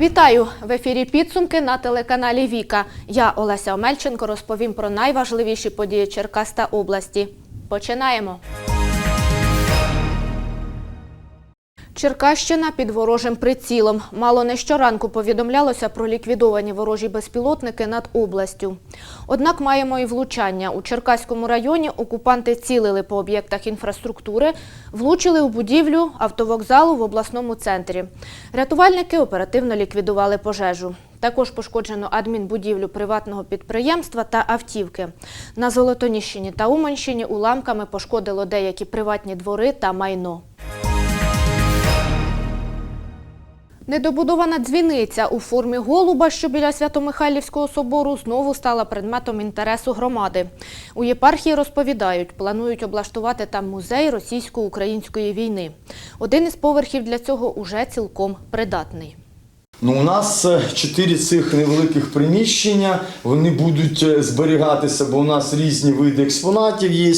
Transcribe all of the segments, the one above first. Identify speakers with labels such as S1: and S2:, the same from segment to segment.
S1: Вітаю в ефірі підсумки на телеканалі Віка. Я Олеся Омельченко розповім про найважливіші події Черкас та області. Починаємо. Черкащина під ворожим прицілом. Мало не щоранку повідомлялося про ліквідовані ворожі безпілотники над областю. Однак маємо і влучання. У Черкаському районі окупанти цілили по об'єктах інфраструктури, влучили у будівлю автовокзалу в обласному центрі. Рятувальники оперативно ліквідували пожежу. Також пошкоджено адмінбудівлю приватного підприємства та автівки. На Золотоніщині та Уманщині уламками пошкодило деякі приватні двори та майно. Недобудована дзвіниця у формі голуба, що біля Свято-Михайлівського собору, знову стала предметом інтересу громади. У єпархії розповідають, планують облаштувати там музей російсько-української війни. Один із поверхів для цього уже цілком придатний.
S2: Ну, у нас е, чотири цих невеликих приміщення. Вони будуть е, зберігатися, бо у нас різні види експонатів є.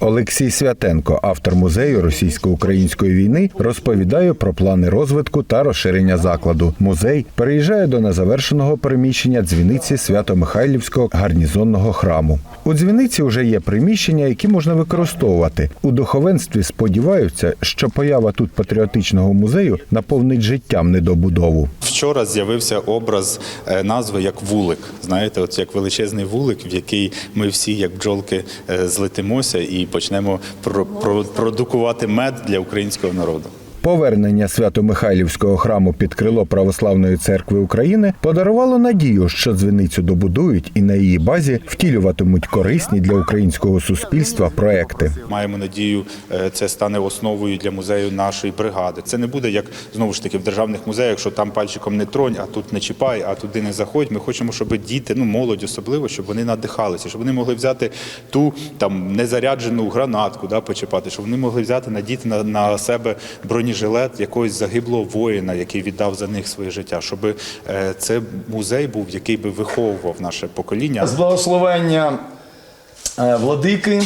S3: Олексій Святенко, автор музею російсько-української війни, розповідає про плани розвитку та розширення закладу. Музей переїжджає до незавершеного переміщення дзвіниці Свято-Михайлівського гарнізонного храму. У дзвіниці вже є приміщення, які можна використовувати. У духовенстві сподіваються, що поява тут патріотичного музею наповнить життям недобудову.
S4: Вчора з'явився образ е, назви як вулик. Знаєте, от як величезний вулик, в який ми всі, як бджолки, е, злетимося і почнемо про- про- продукувати мед для українського народу.
S3: Повернення Свято-Михайлівського храму під крило Православної церкви України подарувало надію, що дзвіницю добудують і на її базі втілюватимуть корисні для українського суспільства проекти.
S4: Маємо надію, е, це стане основою для музею нашої бригади. Це не буде як знову ж таки в державних музеях, що там пальчиком не тронь, а тут не чіпай, а туди не заходь. Ми хочемо, щоб діти, ну молодь особливо, щоб вони надихалися, щоб вони могли взяти ту там незаряджену гранатку, да, почіпати, щоб вони могли взяти надіти на, на себе бронежилет якогось загиблого воїна, який віддав за них своє життя, щоб е, це музей був, який би виховував наше покоління.
S2: З благословення е, владики,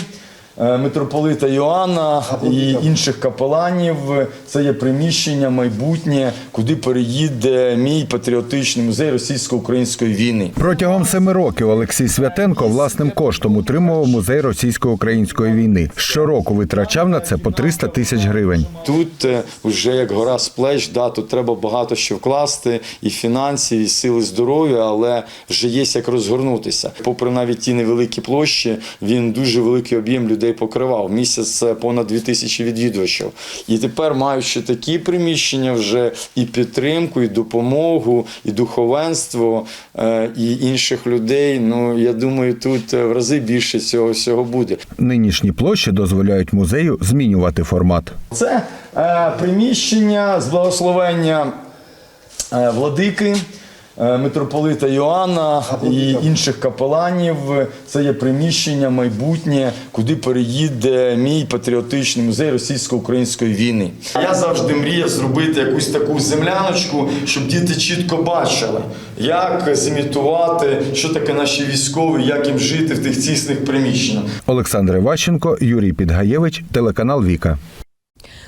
S2: митрополита Йоанна і інших капеланів. Це є приміщення майбутнє, куди переїде мій патріотичний музей російсько-української війни.
S3: Протягом семи років Олексій Святенко власним коштом утримував музей російсько-української війни. Щороку витрачав на це по 300 тисяч гривень.
S2: Тут е, вже як гора з плеч, да, тут треба багато що вкласти, і фінансів, і сили здоров'я, але вже є як розгорнутися. Попри навіть ті невеликі площі, він дуже великий об'єм людей покривав. Місяць е, понад 2000 відвідувачів. І тепер, маючи такі приміщення, вже і підтримку, і допомогу, і духовенство, е, і інших людей. Ну я думаю, тут е, в рази більше цього всього буде.
S3: Нинішні площі дозволяють музею змінювати формат.
S2: Це е, приміщення з благословення е, владики. Е, Митрополита Йоанна і інших капеланів це є приміщення майбутнє, куди переїде мій патріотичний музей російсько-української війни. Я завжди мріяв зробити якусь таку земляночку, щоб діти чітко бачили, як зімітувати, що таке наші військові, як їм жити в тих тісних приміщеннях.
S3: Олександр Іващенко, Юрій Підгаєвич, телеканал Віка.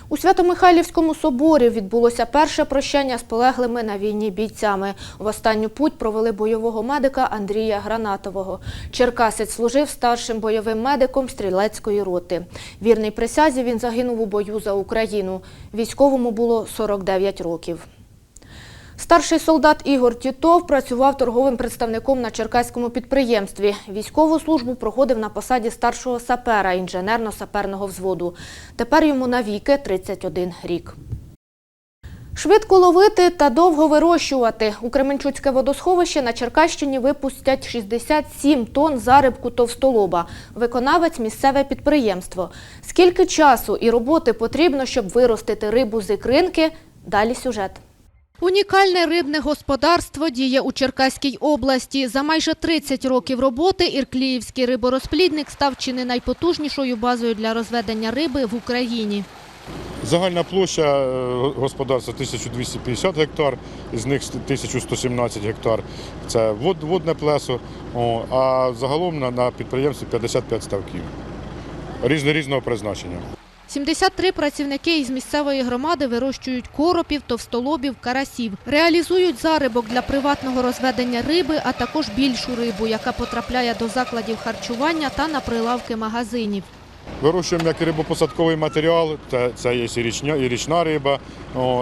S1: У Свято-Михайлівському соборі відбулося перше прощання з полеглими на війні бійцями. В останню путь провели бойового медика Андрія Гранатового. Черкасець служив старшим бойовим медиком стрілецької роти. Вірний присязі він загинув у бою за Україну. Військовому було 49 років. Старший солдат Ігор Тітов працював торговим представником на черкаському підприємстві. Військову службу проходив на посаді старшого сапера інженерно-саперного взводу. Тепер йому навіки 31 рік. Швидко ловити та довго вирощувати. У Кременчуцьке водосховище на Черкащині випустять 67 тонн зарибку товстолоба. Виконавець – місцеве підприємство. Скільки часу і роботи потрібно, щоб виростити рибу з ікринки? Далі сюжет. Унікальне рибне господарство діє у Черкаській області. За майже 30 років роботи Іркліївський риборозплідник став чи не найпотужнішою базою для розведення риби в Україні.
S5: Загальна площа е, господарства 1250 гектар, із них 1117 гектар це водне плесо, а загалом на підприємстві 55 ставків різного призначення.
S6: 73 працівники із місцевої громади вирощують коропів, товстолобів, карасів. Реалізують зарибок для приватного розведення риби, а також більшу рибу, яка потрапляє до закладів харчування та на прилавки магазинів.
S5: Вирощуємо як рибопосадковий матеріал, це, є і річня, і річна риба,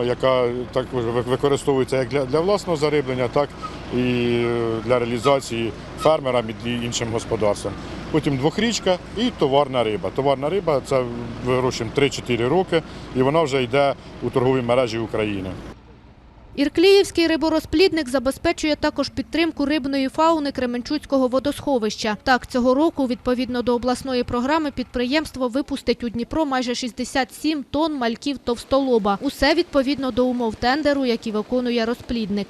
S5: яка також використовується як для власного зариблення, так і для реалізації фермерам і іншим господарствам. Потім двохрічка і товарна риба. Товарна риба це вирощуємо 3-4 роки, і вона вже йде у торговій мережі України.
S6: Іркліївський риборозплідник забезпечує також підтримку рибної фауни Кременчуцького водосховища. Так, цього року, відповідно до обласної програми, підприємство випустить у Дніпро майже 67 тонн мальків товстолоба. Усе відповідно до умов тендеру, які виконує розплідник.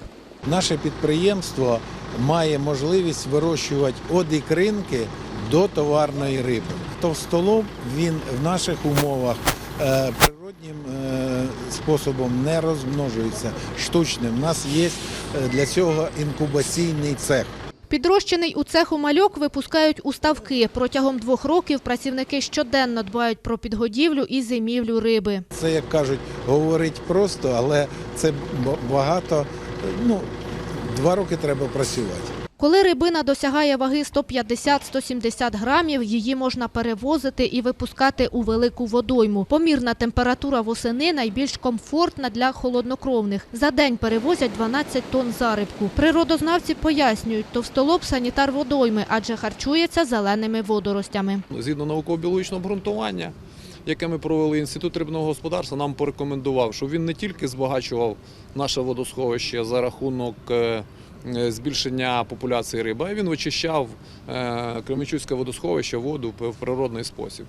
S7: Наше підприємство має можливість вирощувати від ікринки до товарної риби. Товстолоб він в наших умовах е, природнім е, способом не розмножується штучним. У нас є е, для цього інкубаційний цех.
S6: Підрощений у цеху мальок випускають у ставки. Протягом двох років працівники щоденно дбають про підгодівлю і зимівлю риби.
S7: Це, як кажуть, говорить просто, але це багато. Ну, два роки треба працювати.
S6: Коли рибина досягає ваги 150-170 грамів, її можна перевозити і випускати у велику водойму. Помірна температура восени найбільш комфортна для холоднокровних. За день перевозять 12 тонн зарибку. Природознавці пояснюють, товстолоб – санітар водойми, адже харчується зеленими водоростями.
S8: Згідно науково-біологічного обґрунтування, яке ми провели інститут рибного господарства, нам порекомендував, що він не тільки збагачував наше водосховище за рахунок е, е, збільшення популяції риби, а він очищав е, Кременчуцьке водосховище воду в природний спосіб.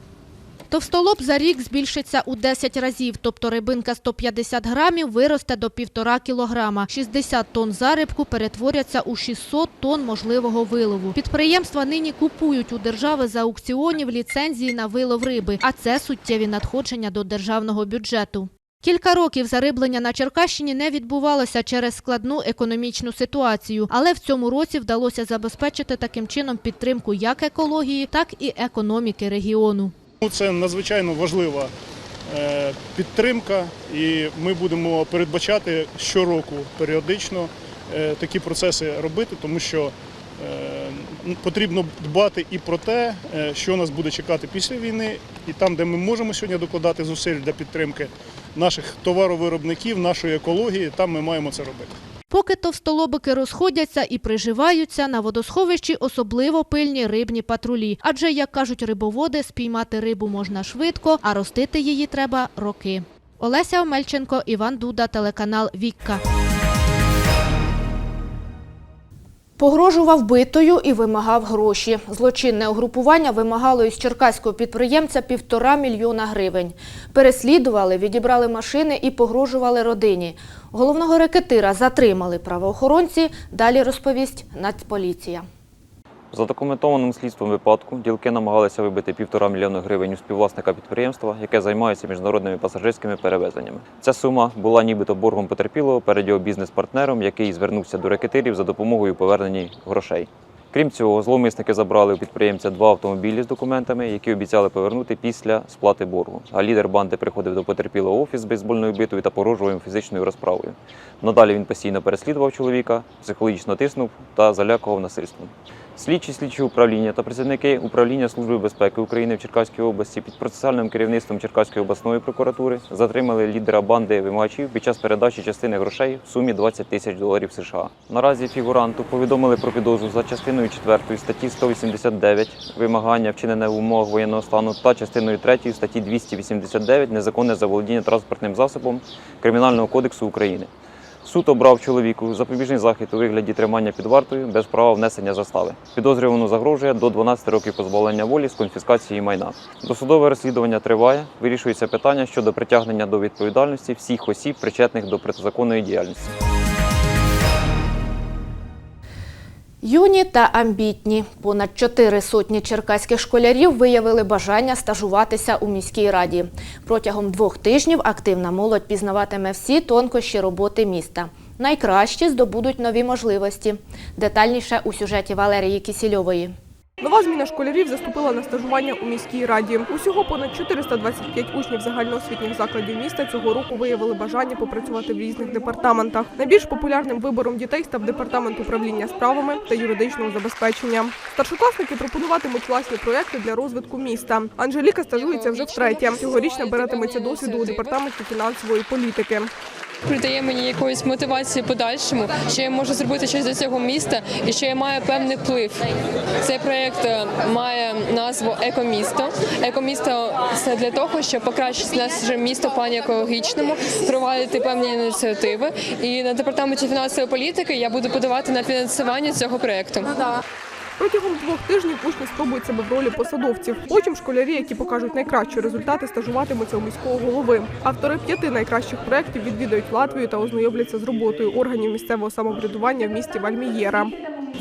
S6: Товстолоб за рік збільшиться у 10 разів, тобто рибинка 150 грамів виросте до 1,5 кілограма. 60 тонн зарибку перетворяться у 600 тонн можливого вилову. Підприємства нині купують у держави за аукціонів ліцензії на вилов риби, а це суттєві надходження до державного бюджету. Кілька років зариблення на Черкащині не відбувалося через складну економічну ситуацію, але в цьому році вдалося забезпечити таким чином підтримку як екології, так і економіки регіону.
S9: Це надзвичайно важлива е, підтримка, і ми будемо передбачати щороку періодично е, такі процеси робити, тому що е, потрібно дбати і про те, що нас буде чекати після війни, і там, де ми можемо сьогодні докладати зусиль для підтримки наших товаровиробників, нашої екології, там ми маємо це робити.
S6: Поки товстолобики розходяться і приживаються, на водосховищі особливо пильні рибні патрулі. Адже, як кажуть рибоводи, спіймати рибу можна швидко, а ростити її треба роки. Олеся Омельченко, Іван Дуда, телеканал Вікка. Погрожував битою і вимагав гроші. Злочинне угрупування вимагало із черкаського підприємця півтора мільйона гривень. Переслідували, відібрали машини і погрожували родині. Головного рекетира затримали правоохоронці. Далі розповість Нацполіція.
S10: В задокументованому слідством випадку ділки намагалися вибити півтора мільйона гривень у співвласника підприємства, яке займається міжнародними пасажирськими перевезеннями. Ця сума була нібито боргом потерпілого перед його бізнес-партнером, який звернувся до рекетирів за допомогою повернення грошей. Крім цього, зловмисники забрали у підприємця два автомобілі з документами, які обіцяли повернути після сплати боргу. А лідер банди приходив до потерпілого офіс з бейсбольною битою та погрожував фізичною розправою. Надалі він постійно переслідував чоловіка, психологічно тиснув та залякував насильством. Слідчі слідчі управління та працівники управління Служби безпеки України в Черкаській області під процесуальним керівництвом Черкаської обласної прокуратури затримали лідера банди вимагачів під час передачі частини грошей в сумі 20 тисяч доларів США. Наразі фігуранту повідомили про підозру за частиною 4 статті 189 вимагання вчинене в умовах воєнного стану та частиною 3 статті 289 незаконне заволодіння транспортним засобом Кримінального кодексу України. Суд обрав чоловіку запобіжний захід у вигляді тримання під вартою без права внесення застави. Підозрювано загрожує до 12 років позбавлення волі з конфіскації майна. Досудове розслідування триває. Вирішується питання щодо притягнення до відповідальності всіх осіб, причетних до протизаконної діяльності.
S6: Юні та амбітні. Понад чотири сотні черкаських школярів виявили бажання стажуватися у міській раді. Протягом двох тижнів активна молодь пізнаватиме всі тонкощі роботи міста. Найкращі здобудуть нові можливості. Детальніше у сюжеті Валерії Кісільової.
S11: Нова зміна школярів заступила на стажування у міській раді. Усього понад 425 учнів загальноосвітніх закладів міста цього року виявили бажання попрацювати в різних департаментах. Найбільш популярним вибором дітей став департамент управління справами та юридичного забезпечення. Старшокласники пропонуватимуть власні проекти для розвитку міста. Анжеліка стажується вже втретє. Цьогоріч набиратиметься досвіду у департаменті фінансової політики.
S12: Придає мені якоїсь мотивації подальшому, що я можу зробити щось для цього міста і що я маю певний вплив. Цей проєкт е, має назву Екомісто. Екомісто це для того, щоб покращити наше місто в плані екологічному, проводити певні ініціативи. І на департаменті фінансової політики я буду подавати на фінансування цього проєкту.
S11: Протягом двох тижнів учні спробують себе в ролі посадовців. Потім школярі, які покажуть найкращі результати, стажуватимуться у міського голови. Автори п'яти найкращих проєктів відвідають Латвію та ознайомляться з роботою органів місцевого самоврядування в місті Вальмієра.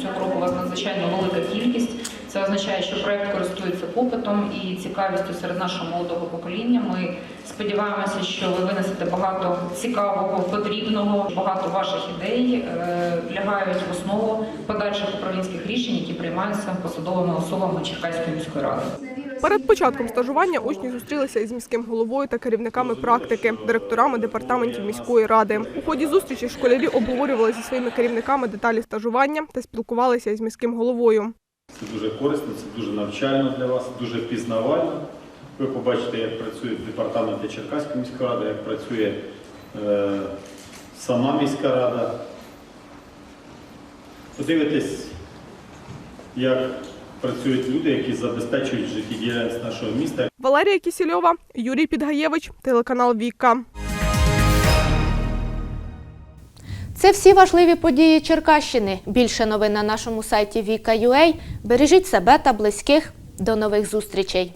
S13: Цього року вас надзвичайно велика кількість. Це означає, що проект користується попитом і цікавістю серед нашого молодого покоління. Ми сподіваємося, що ви винесете багато цікавого, потрібного. Багато ваших ідей е, лягають в основу подальших управлінських рішень, які приймаються посадовими особами Черкаської міської ради.
S11: Перед початком стажування учні зустрілися із міським головою та керівниками практики, директорами департаментів міської ради. У ході зустрічі школярі обговорювали зі своїми керівниками деталі стажування та спілкувалися із міським головою.
S14: Це дуже корисно, це дуже навчально для вас, дуже пізнавально. Ви побачите, як працюють департаменти Черкаської міської ради, як працює е, сама міська рада. Подивитесь, як працюють люди, які забезпечують життєдіяльність нашого міста.
S11: Валерія Кісільова, Юрій Підгаєвич, телеканал Віка.
S1: Це всі важливі події Черкащини. Більше новин на нашому сайті Vika.ua. Бережіть себе та близьких. До нових зустрічей.